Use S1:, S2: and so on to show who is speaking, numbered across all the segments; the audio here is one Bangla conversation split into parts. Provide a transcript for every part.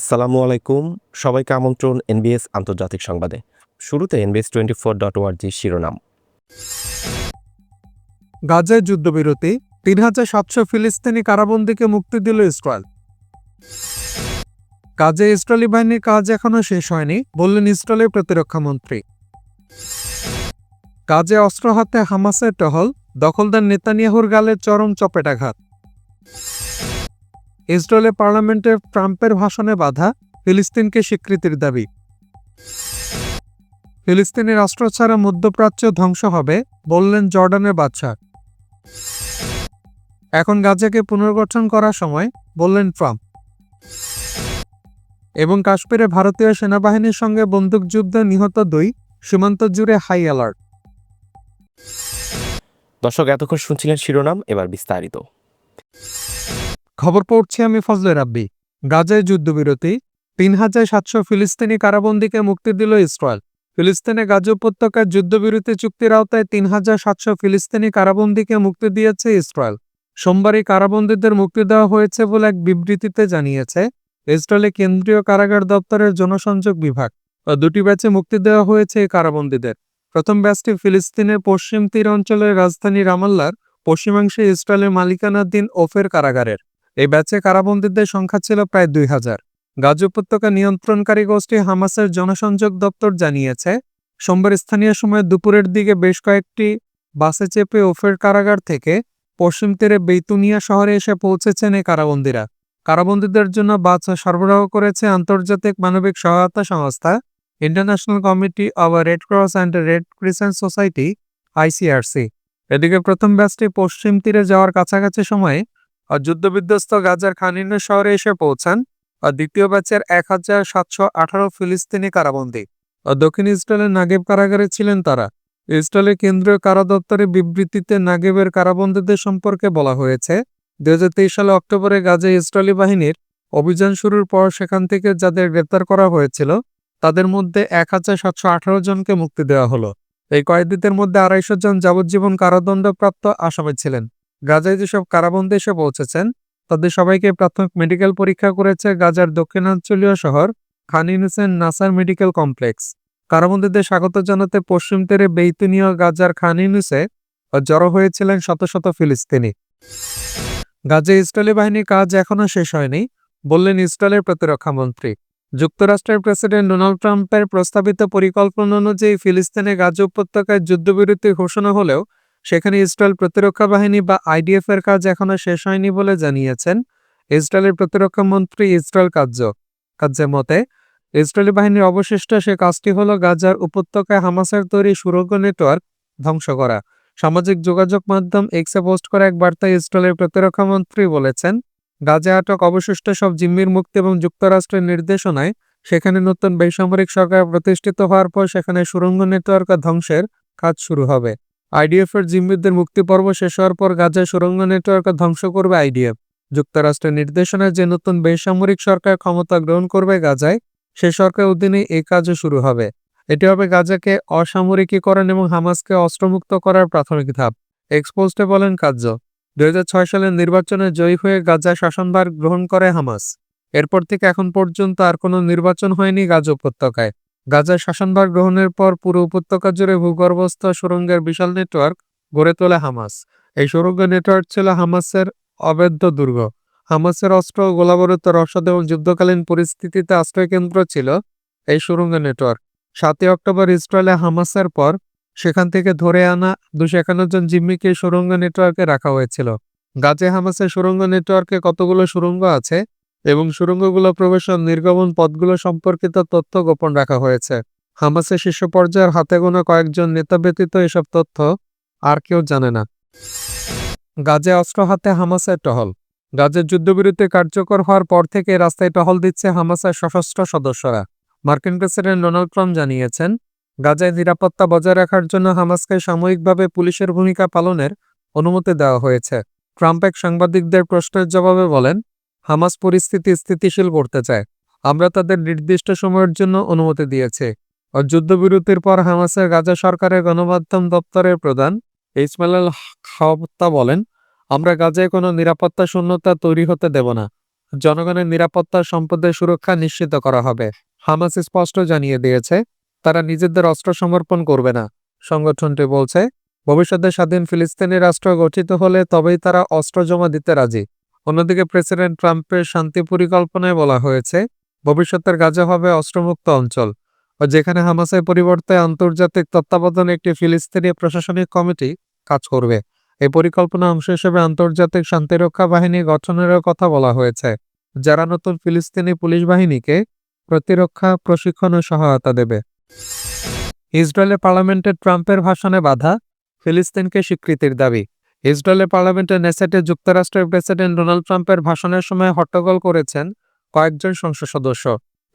S1: আসসালামু আলাইকুম সবাইকে আমন্ত্রণ এনবিএস আন্তর্জাতিক সংবাদে শুরুতে এনবিএস টোয়েন্টি ফোর ডট ওয়ার্জি শিরোনাম গাজায় যুদ্ধবিরতি তিন হাজার সাতশো ফিলিস্তিনি কারাবন্দীকে মুক্তি দিল ইসরায়েল কাজে ইসরায়েলি বাহিনীর কাজ এখনও শেষ হয়নি বললেন ইসরায়েলের প্রতিরক্ষা মন্ত্রী কাজে অস্ত্র হাতে হামাসের টহল দখলদার নেতানিয়াহুর গালে চরম চপেটাঘাত ইসরায়েলের পার্লামেন্টে ট্রাম্পের ভাষণে বাধা ফিলিস্তিনকে স্বীকৃতির দাবি ফিলিস্তিনি রাষ্ট্র ছাড়া মধ্যপ্রাচ্য ধ্বংস হবে বললেন জর্ডানের বাদশাহ এখন গাজাকে পুনর্গঠন করার সময় বললেন ট্রাম্প এবং কাশ্মীরে ভারতীয় সেনাবাহিনীর সঙ্গে বন্দুকযুদ্ধে নিহত দুই সীমান্ত জুড়ে হাই অ্যালার্ট
S2: দর্শক এতক্ষণ শুনছিলেন শিরোনাম এবার বিস্তারিত খবর পড়ছি আমি ফজলে রাব্বি গাজায় যুদ্ধবিরতি তিন হাজার সাতশো ফিলিস্তিনি কারাবন্দীকে মুক্তি দিল ইসরায়েল ফিলিস্তিনে গাজ উপত্যকায় যুদ্ধবিরতি চুক্তির আওতায় তিন হাজার সাতশো ফিলিস্তিনি কারাবন্দীকে মুক্তি দিয়েছে ইসরায়েল সোমবারই কারাবন্দীদের মুক্তি দেওয়া হয়েছে বলে এক বিবৃতিতে জানিয়েছে ইসরায়েলের কেন্দ্রীয় কারাগার দপ্তরের জনসংযোগ বিভাগ দুটি ব্যাচে মুক্তি দেওয়া হয়েছে এই কারাবন্দীদের প্রথম ব্যাচটি ফিলিস্তিনের পশ্চিম তীর অঞ্চলের রাজধানী রামাল্লার পশ্চিমাংশে ইসরায়েলের মালিকানাধীন ওফের কারাগারের এই ব্যাচে কারাবন্দীদের সংখ্যা ছিল প্রায় দুই হাজার গাজ উপত্যকা নিয়ন্ত্রণকারী গোষ্ঠী হামাসের জনসংযোগ দপ্তর জানিয়েছে সোমবার স্থানীয় সময় দুপুরের দিকে বেশ কয়েকটি বাসে চেপে ওফের কারাগার থেকে পশ্চিম তীরে বেতুনিয়া শহরে এসে পৌঁছেছেন এই কারাবন্দীরা কারাবন্দীদের জন্য বাস সরবরাহ করেছে আন্তর্জাতিক মানবিক সহায়তা সংস্থা International Committee of Red Cross and Red Crescent Society ICRC এদিকে প্রথম ব্যাচটি পশ্চিম তীরে যাওয়ার কাছাকাছি সময়ে আর যুদ্ধবিধ্বস্ত গাজার খানিন্য শহরে এসে পৌঁছান আর দ্বিতীয় ব্যাচের এক হাজার সাতশো আঠারো ফিলিস্তিনি কারাবন্দী দক্ষিণ ইসরায়েলের নাগেব কারাগারে ছিলেন তারা ইসরায়েলের কেন্দ্রীয় কারাদপ্তরের বিবৃতিতে নাগেবের কারাবন্দীদের সম্পর্কে বলা হয়েছে দুই সালে অক্টোবরে গাজে ইসরায়েলি বাহিনীর অভিযান শুরুর পর সেখান থেকে যাদের গ্রেপ্তার করা হয়েছিল তাদের মধ্যে এক হাজার সাতশো আঠারো জনকে মুক্তি দেওয়া হলো এই কয়েদিদের মধ্যে আড়াইশো জন যাবজ্জীবন কারাদণ্ডপ্রাপ্ত আসামি ছিলেন গাজায় যেসব কারাবন্দী এসে পৌঁছেছেন তাদের সবাইকে প্রাথমিক মেডিকেল পরীক্ষা করেছে গাজার দক্ষিণাঞ্চলীয় শহর খান ইউনুসেন নাসার মেডিকেল কমপ্লেক্স কারাবন্দীদের স্বাগত জানাতে পশ্চিম তীরে বেইতুনীয় গাজার খান ইউনুসে জড়ো হয়েছিলেন শত শত ফিলিস্তিনি গাজে ইসরায়েলি বাহিনীর কাজ এখনও শেষ হয়নি বললেন ইসরায়েলের প্রতিরক্ষামন্ত্রী যুক্তরাষ্ট্রের প্রেসিডেন্ট ডোনাল্ড ট্রাম্পের প্রস্তাবিত পরিকল্পনা অনুযায়ী ফিলিস্তিনে গাজা উপত্যকায় যুদ্ধবিরতি ঘোষণা হলেও সেখানে ইসরায়েল প্রতিরক্ষা বাহিনী বা আইডিএফ এর কাজ এখনো শেষ হয়নি বলে জানিয়েছেন ইসরায়েলের প্রতিরক্ষা মন্ত্রী ইসরায়েল কার্য কার্যের মতে ইসরায়েলি বাহিনীর অবশিষ্ট সে কাজটি হল গাজার উপত্যকায় হামাসের তৈরি সুরঙ্গ নেটওয়ার্ক ধ্বংস করা সামাজিক যোগাযোগ মাধ্যম এক্সে পোস্ট করা এক বার্তায় ইসরায়েলের প্রতিরক্ষা মন্ত্রী বলেছেন গাজে আটক অবশিষ্ট সব জিম্মির মুক্তি এবং যুক্তরাষ্ট্রের নির্দেশনায় সেখানে নতুন বেসামরিক সরকার প্রতিষ্ঠিত হওয়ার পর সেখানে সুরঙ্গ নেটওয়ার্ক ধ্বংসের কাজ শুরু হবে আইডিএফের জিম্মিদের মুক্তি পর্ব শেষ হওয়ার পর গাজায় সুরঙ্গ নেটওয়ার্ক ধ্বংস করবে আইডিএফ যুক্তরাষ্ট্রের নির্দেশনায় যে নতুন বেসামরিক সরকার ক্ষমতা গ্রহণ করবে গাজায় সে সরকার অধীনে এই কাজও শুরু হবে এটি হবে গাজাকে অসামরিকীকরণ এবং হামাসকে অস্ত্রমুক্ত করার প্রাথমিক ধাপ এক্সপোস্টে বলেন কার্য দুই সালের নির্বাচনে জয়ী হয়ে গাজা শাসনভার গ্রহণ করে হামাস এরপর থেকে এখন পর্যন্ত আর কোনো নির্বাচন হয়নি গাজা উপত্যকায় গাজায় শাসনভার গ্রহণের পর পুরো উপত্যকা জুড়ে ভূগর্ভস্থ সুরঙ্গের বিশাল নেটওয়ার্ক গড়ে তোলে হামাস এই সুরঙ্গ নেটওয়ার্ক ছিল হামাসের অবৈধ দুর্গ হামাসের অস্ত্র গোলাবরত রসদ এবং যুদ্ধকালীন পরিস্থিতিতে আশ্রয়কেন্দ্র ছিল এই সুরঙ্গ নেটওয়ার্ক সাতই অক্টোবর ইসরায়েলে হামাসের পর সেখান থেকে ধরে আনা দুশো একান্ন জন জিম্মিকে সুরঙ্গ নেটওয়ার্কে রাখা হয়েছিল গাজে হামাসের সুরঙ্গ নেটওয়ার্কে কতগুলো সুরঙ্গ আছে এবং প্রবেশন নির্গমন পথগুলো সম্পর্কিত তথ্য গোপন রাখা হয়েছে হামাসের শীর্ষ পর্যায়ের হাতে গোনা কয়েকজন নেতা ব্যতীত এসব তথ্য আর কেউ জানে না গাজে অস্ত্র হাতে হামাসের টহল গাজের যুদ্ধবিরতি কার্যকর হওয়ার পর থেকে রাস্তায় টহল দিচ্ছে হামাসের সশস্ত্র সদস্যরা মার্কিন প্রেসিডেন্ট ডোনাল্ড ট্রাম্প জানিয়েছেন গাজায় নিরাপত্তা বজায় রাখার জন্য হামাসকে সাময়িকভাবে পুলিশের ভূমিকা পালনের অনুমতি দেওয়া হয়েছে ট্রাম্প এক সাংবাদিকদের প্রশ্নের জবাবে বলেন হামাস পরিস্থিতি স্থিতিশীল করতে চায় আমরা তাদের নির্দিষ্ট সময়ের জন্য অনুমতি দিয়েছে যুদ্ধবিরতির পর হামাসের গাজা সরকারের গণমাধ্যম দপ্তরের প্রধান ইসমাইল আল বলেন আমরা গাজায় কোনো নিরাপত্তা শূন্যতা তৈরি হতে দেব না জনগণের নিরাপত্তা সম্পদের সুরক্ষা নিশ্চিত করা হবে হামাস স্পষ্ট জানিয়ে দিয়েছে তারা নিজেদের অস্ত্র সমর্পণ করবে না সংগঠনটি বলছে ভবিষ্যতে স্বাধীন ফিলিস্তিনি রাষ্ট্র গঠিত হলে তবেই তারা অস্ত্র জমা দিতে রাজি অন্যদিকে প্রেসিডেন্ট ট্রাম্পের শান্তি পরিকল্পনায় বলা হয়েছে ভবিষ্যতের গাজা হবে অস্ত্রমুক্ত অঞ্চল ও যেখানে হামাসের পরিবর্তে আন্তর্জাতিক তত্ত্বাবধানে একটি ফিলিস্তিনি প্রশাসনিক কমিটি কাজ করবে এই পরিকল্পনা অংশ হিসেবে আন্তর্জাতিক শান্তিরক্ষা বাহিনী গঠনেরও কথা বলা হয়েছে যারা নতুন ফিলিস্তিনি পুলিশ বাহিনীকে প্রতিরক্ষা প্রশিক্ষণ ও সহায়তা দেবে ইসরায়েলের পার্লামেন্টে ট্রাম্পের ভাষণে বাধা ফিলিস্তিনকে স্বীকৃতির দাবি ইসরায়েলের পার্লামেন্টের নেসেটে যুক্তরাষ্ট্রের প্রেসিডেন্ট ডোনাল্ড ট্রাম্পের ভাষণের সময় হট্টগোল করেছেন কয়েকজন সংসদ সদস্য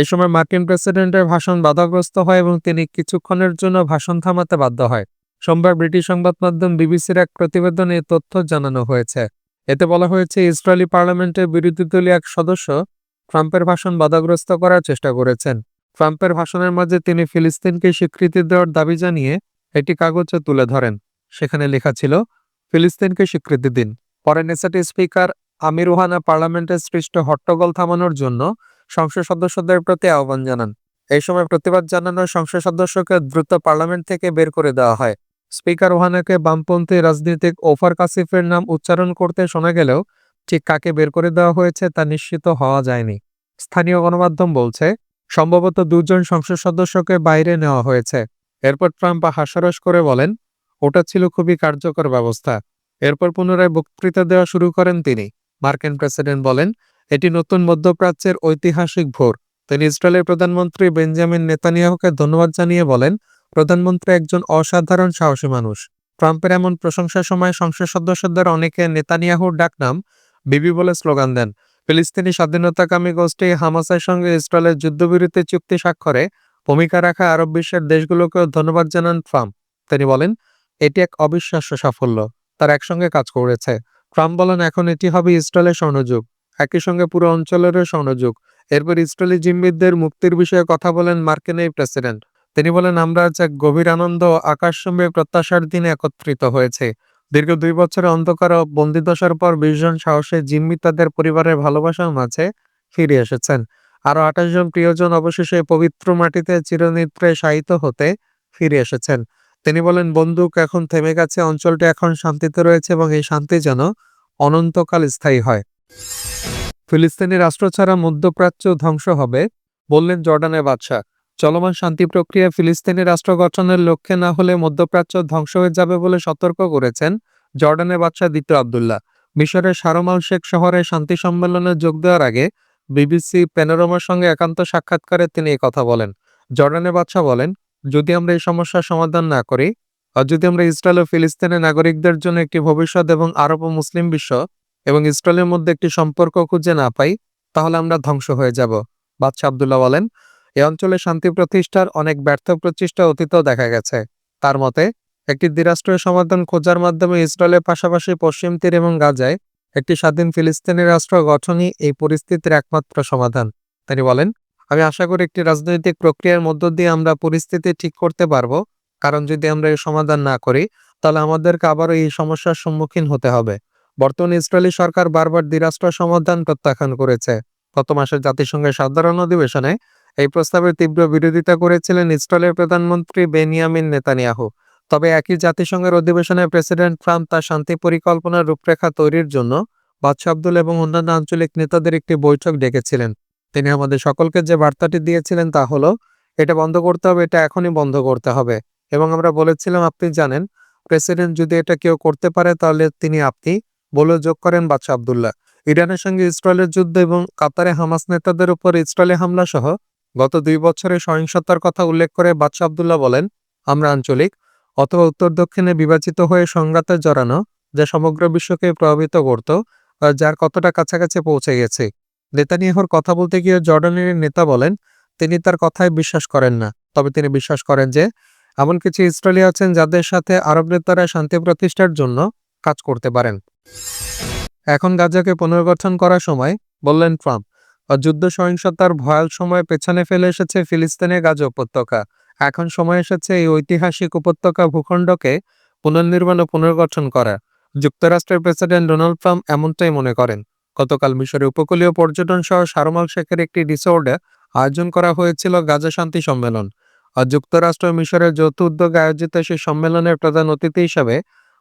S2: এই সময় মার্কিন প্রেসিডেন্টের ভাষণ বাধাগ্রস্ত হয় এবং তিনি কিছুক্ষণের জন্য ভাষণ থামাতে বাধ্য হয় সোমবার ব্রিটিশ সংবাদ মাধ্যম বিবিসির এক প্রতিবেদনে তথ্য জানানো হয়েছে এতে বলা হয়েছে ইসরায়েলি পার্লামেন্টের বিরোধী দলীয় এক সদস্য ট্রাম্পের ভাষণ বাধাগ্রস্ত করার চেষ্টা করেছেন ট্রাম্পের ভাষণের মাঝে তিনি ফিলিস্তিনকে স্বীকৃতি দেওয়ার দাবি জানিয়ে এটি কাগজে তুলে ধরেন সেখানে লেখা ছিল ফিলিস্তিনকে স্বীকৃতি দিন পরে নেসাটি স্পিকার আমির ওহানা পার্লামেন্টে সৃষ্ট হট্টগোল থামানোর জন্য সংসদ সদস্যদের প্রতি আহ্বান জানান এই সময় প্রতিবাদ জানানোর সংসদ সদস্যকে দ্রুত পার্লামেন্ট থেকে বের করে দেওয়া হয় স্পিকার ওহানাকে বামপন্থী রাজনীতিক ওফার কাসিফের নাম উচ্চারণ করতে শোনা গেলেও ঠিক কাকে বের করে দেওয়া হয়েছে তা নিশ্চিত হওয়া যায়নি স্থানীয় গণমাধ্যম বলছে সম্ভবত দুজন সংসদ সদস্যকে বাইরে নেওয়া হয়েছে এরপর ট্রাম্প হাস্যরস করে বলেন ওটা ছিল খুবই কার্যকর ব্যবস্থা এরপর পুনরায় বক্তৃতা দেওয়া শুরু করেন তিনি মার্কিন প্রেসিডেন্ট বলেন এটি নতুন মধ্যপ্রাচ্যের ঐতিহাসিক ভোর তিনি ইসরায়েলের প্রধানমন্ত্রী বেঞ্জামিন নেতানিয়াহুকে ধন্যবাদ জানিয়ে বলেন প্রধানমন্ত্রী একজন অসাধারণ সাহসী মানুষ ট্রাম্পের এমন প্রশংসার সময় সংসদ সদস্যদের অনেকে নেতানিয়াহুর ডাকনাম বিবি বলে স্লোগান দেন ফিলিস্তিনি স্বাধীনতাকামী গোষ্ঠী হামাসের সঙ্গে ইসরায়েলের যুদ্ধবিরতি চুক্তি স্বাক্ষরে ভূমিকা রাখা আরব বিশ্বের দেশগুলোকেও ধন্যবাদ জানান ট্রাম্প তিনি বলেন এটি এক অবিশ্বাস্য সাফল্য তার একসঙ্গে কাজ করেছে ট্রাম্প বলেন এখন এটি হবে ইসরায়েলের স্বর্ণযুগ একই সঙ্গে পুরো অঞ্চলেরও স্বর্ণযুগ এরপর ইসরায়েলি জিম্মিদদের মুক্তির বিষয়ে কথা বলেন মার্কিন এই প্রেসিডেন্ট তিনি বলেন আমরা আজ এক গভীর আনন্দ আকাশসম্ভে প্রত্যাশার দিনে একত্রিত হয়েছে দীর্ঘ দুই বছরের অন্ধকার ও বন্দিদশার পর বিশ জন সাহসে জিম্মি তাদের পরিবারের ভালোবাসার মাঝে ফিরে এসেছেন আরও আঠাশ জন প্রিয়জন অবশেষে পবিত্র মাটিতে চিরনিদ্রে শায়িত হতে ফিরে এসেছেন তিনি বলেন বন্দুক এখন থেমে গেছে অঞ্চলটি এখন শান্তিতে রয়েছে এবং এই শান্তি যেন অনন্তকাল স্থায়ী হয় ফিলিস্তিনি রাষ্ট্র ছাড়া মধ্যপ্রাচ্য ধ্বংস হবে বললেন জর্ডানের বাদশাহ চলমান শান্তি প্রক্রিয়া ফিলিস্তিনি রাষ্ট্র গঠনের লক্ষ্যে না হলে মধ্যপ্রাচ্য ধ্বংস হয়ে যাবে বলে সতর্ক করেছেন জর্ডানের বাদশাহ দ্বিতীয় আবদুল্লাহ মিশরের সারমাল শেখ শহরে শান্তি সম্মেলনে যোগ দেওয়ার আগে বিবিসি প্যানোরমার সঙ্গে একান্ত সাক্ষাৎকারে তিনি কথা বলেন জর্ডানের বাদশাহ বলেন যদি আমরা এই সমস্যার সমাধান না করি আর যদি আমরা ইসরায়েল ও ফিলিস্তিনের নাগরিকদের জন্য একটি ভবিষ্যৎ এবং আরব ও মুসলিম বিশ্ব এবং ইসরায়েলের মধ্যে একটি সম্পর্ক খুঁজে না পাই তাহলে আমরা ধ্বংস হয়ে যাব বাদশাহ আবদুল্লাহ বলেন এ অঞ্চলে শান্তি প্রতিষ্ঠার অনেক ব্যর্থ প্রচেষ্টা অতীতও দেখা গেছে তার মতে একটি দ্বিরাষ্ট্রীয় সমাধান খোঁজার মাধ্যমে ইসরায়েলের পাশাপাশি পশ্চিম তীর এবং গাজায় একটি স্বাধীন ফিলিস্তিনি রাষ্ট্র গঠনই এই পরিস্থিতির একমাত্র সমাধান তিনি বলেন আমি আশা করি একটি রাজনৈতিক প্রক্রিয়ার মধ্য দিয়ে আমরা পরিস্থিতি ঠিক করতে পারবো কারণ যদি আমরা এই সমাধান না করি তাহলে আমাদেরকে আবারও এই সমস্যার সম্মুখীন হতে হবে বর্তমান ইসরায়েলি সরকার বারবার দ্বিরাষ্ট্র সমাধান প্রত্যাখ্যান করেছে গত মাসের জাতিসংঘের সাধারণ অধিবেশনে এই প্রস্তাবের তীব্র বিরোধিতা করেছিলেন ইসরায়েলের প্রধানমন্ত্রী বেনিয়ামিন নেতানিয়াহু তবে একই জাতিসংঘের অধিবেশনে প্রেসিডেন্ট ট্রাম্প তার শান্তি পরিকল্পনার রূপরেখা তৈরির জন্য বাদশাহ আব্দুল এবং অন্যান্য আঞ্চলিক নেতাদের একটি বৈঠক ডেকেছিলেন তিনি আমাদের সকলকে যে বার্তাটি দিয়েছিলেন তা হলো এটা বন্ধ করতে হবে এটা এখনই বন্ধ করতে হবে এবং আমরা বলেছিলাম আপনি জানেন প্রেসিডেন্ট যদি এটা কেউ করতে পারে তাহলে তিনি আপনি বলে যোগ করেন বাদশা আবদুল্লাহ ইরানের সঙ্গে ইসরায়েলের যুদ্ধ এবং কাতারে হামাস নেতাদের উপর ইসরায়েলি হামলা সহ গত দুই বছরের সহিংসতার কথা উল্লেখ করে বাদশা আবদুল্লাহ বলেন আমরা আঞ্চলিক অথবা উত্তর দক্ষিণে বিভাজিত হয়ে সংঘাতে জড়ানো যা সমগ্র বিশ্বকে প্রভাবিত করত যার কতটা কাছাকাছি পৌঁছে গেছে নেতানিয়াহুর কথা বলতে গিয়ে জর্ডানের নেতা বলেন তিনি তার কথায় বিশ্বাস করেন না তবে তিনি বিশ্বাস করেন যে এমন কিছু ইসরায়েলি আছেন যাদের সাথে আরব নেতারা শান্তি প্রতিষ্ঠার জন্য কাজ করতে পারেন এখন গাজাকে পুনর্গঠন করার সময় বললেন ট্রাম্প যুদ্ধ সহিংসতার ভয়াল সময় পেছনে ফেলে এসেছে ফিলিস্তিনের গাজা উপত্যকা এখন সময় এসেছে এই ঐতিহাসিক উপত্যকা ভূখণ্ডকে পুনর্নির্মাণ ও পুনর্গঠন করা যুক্তরাষ্ট্রের প্রেসিডেন্ট ডোনাল্ড ট্রাম্প এমনটাই মনে করেন গতকাল মিশরের উপকূলীয় পর্যটন সহ সারমাল শেখের একটি রিসোর্টে আয়োজন করা হয়েছিল গাজা শান্তি সম্মেলন আর যুক্তরাষ্ট্র মিশরের যৌথ উদ্যোগে আয়োজিত সেই সম্মেলনের প্রধান অতিথি হিসাবে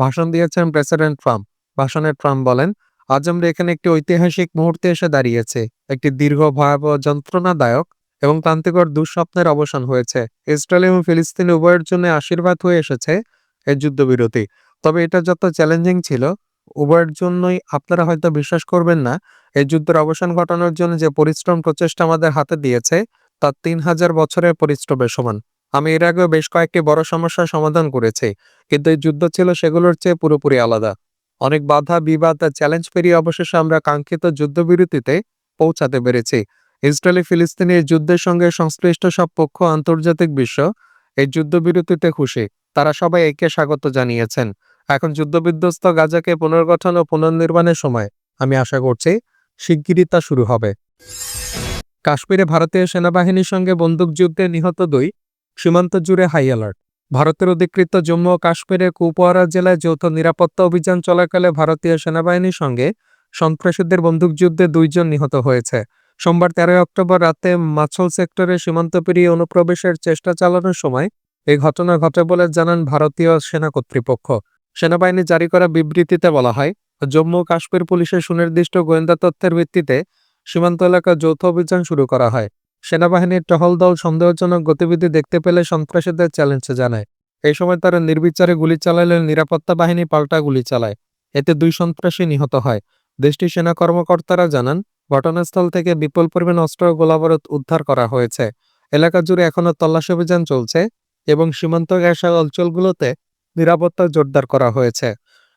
S2: ভাষণ দিয়েছেন প্রেসিডেন্ট ট্রাম্প ভাষণে ট্রাম্প বলেন আজ আমরা এখানে একটি ঐতিহাসিক মুহূর্তে এসে দাঁড়িয়েছে একটি দীর্ঘ ভয়াবহ যন্ত্রণাদায়ক এবং তান্ত্রিকর দুঃস্বপ্নের অবসান হয়েছে ইসরায়েল এবং ফিলিস্তিন উভয়ের জন্য আশীর্বাদ হয়ে এসেছে এই যুদ্ধবিরতি তবে এটা যত চ্যালেঞ্জিং ছিল উভয়ের জন্যই আপনারা হয়তো বিশ্বাস করবেন না এই যুদ্ধের অবসান ঘটানোর জন্য যে পরিশ্রম প্রচেষ্টা আমাদের হাতে দিয়েছে তা তিন হাজার বছরের পরিশ্রমের সমান আমি এর আগেও বেশ কয়েকটি বড় সমস্যার সমাধান করেছি কিন্তু এই যুদ্ধ ছিল সেগুলোর চেয়ে পুরোপুরি আলাদা অনেক বাধা বিবাদ আর চ্যালেঞ্জ পেরিয়ে অবশেষে আমরা কাঙ্ক্ষিত যুদ্ধবিরতিতে পৌঁছাতে পেরেছি ইসরায়েলি ফিলিস্তিনি যুদ্ধের সঙ্গে সংশ্লিষ্ট সব পক্ষ আন্তর্জাতিক বিশ্ব এই যুদ্ধবিরতিতে খুশি তারা সবাই একে স্বাগত জানিয়েছেন এখন যুদ্ধবিধ্বস্ত গাজাকে পুনর্গঠন ও পুনর্নির্মাণের সময় আমি আশা করছি শিগগিরই তা শুরু হবে কাশ্মীরে ভারতীয় সেনাবাহিনীর সঙ্গে বন্দুকযুদ্ধে নিহত দুই সীমান্ত জুড়ে হাই অ্যালার্ট ভারতের অধিকৃত জম্মু ও কাশ্মীরের কুপওয়ারা জেলায় যৌথ নিরাপত্তা অভিযান চলাকালে ভারতীয় সেনাবাহিনীর সঙ্গে সন্ত্রাসীদের বন্দুকযুদ্ধে দুইজন নিহত হয়েছে সোমবার তেরোই অক্টোবর রাতে মাছল সেক্টরে সীমান্ত পেরিয়ে অনুপ্রবেশের চেষ্টা চালানোর সময় এই ঘটনা ঘটে বলে জানান ভারতীয় সেনা কর্তৃপক্ষ সেনাবাহিনী জারি করা বিবৃতিতে বলা হয় জম্মু কাশ্মীর পুলিশের সুনির্দিষ্ট গোয়েন্দা তথ্যের ভিত্তিতে সীমান্ত এলাকা যৌথ অভিযান শুরু করা হয় সেনাবাহিনীর টহল দল সন্দেহজনক গতিবিধি দেখতে পেলে সন্ত্রাসীদের চ্যালেঞ্জ জানায় এই সময় তারা নির্বিচারে গুলি চালালে নিরাপত্তা বাহিনী পাল্টা গুলি চালায় এতে দুই সন্ত্রাসী নিহত হয় দেশটির সেনা কর্মকর্তারা জানান ঘটনাস্থল থেকে বিপুল পরিমাণ অস্ত্র গোলাবরত উদ্ধার করা হয়েছে এলাকা জুড়ে এখনও তল্লাশি অভিযান চলছে এবং সীমান্ত গ্যাসা অঞ্চলগুলোতে নিরাপত্তা জোরদার করা হয়েছে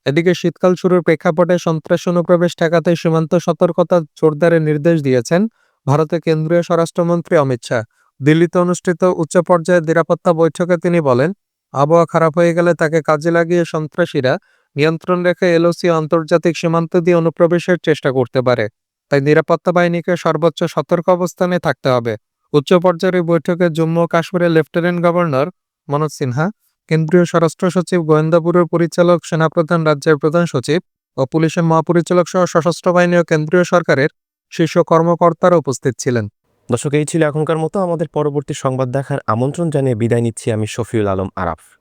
S2: এদিকে শীতকাল শুরুর প্রেক্ষাপটে সন্ত্রাস অনুপ্রবেশ ঠেকাতে সীমান্ত সতর্কতা জোরদারের নির্দেশ দিয়েছেন ভারতের কেন্দ্রীয় স্বরাষ্ট্রমন্ত্রী অমিত শাহ দিল্লিতে অনুষ্ঠিত উচ্চ পর্যায়ের নিরাপত্তা বৈঠকে তিনি বলেন আবহাওয়া খারাপ হয়ে গেলে তাকে কাজে লাগিয়ে সন্ত্রাসীরা নিয়ন্ত্রণ রেখে এলওসি আন্তর্জাতিক সীমান্ত দিয়ে অনুপ্রবেশের চেষ্টা করতে পারে তাই নিরাপত্তা বাহিনীকে সর্বোচ্চ সতর্ক অবস্থানে থাকতে হবে উচ্চ পর্যায়ের বৈঠকে জম্মু কাশ্মীরের লেফটেন্যান্ট গভর্নর মনোজ সিনহা কেন্দ্রীয় স্বরাষ্ট্র সচিব গোয়েন্দা ব্যুরোর পরিচালক সেনাপ্রধান রাজ্যের প্রধান সচিব ও পুলিশের মহাপরিচালক সহ সশস্ত্র বাহিনী ও কেন্দ্রীয় সরকারের শীর্ষ কর্মকর্তারা উপস্থিত ছিলেন দর্শক এই ছিল এখনকার মতো আমাদের পরবর্তী সংবাদ দেখার আমন্ত্রণ জানিয়ে বিদায় নিচ্ছি আমি শফিউল আলম আরাফ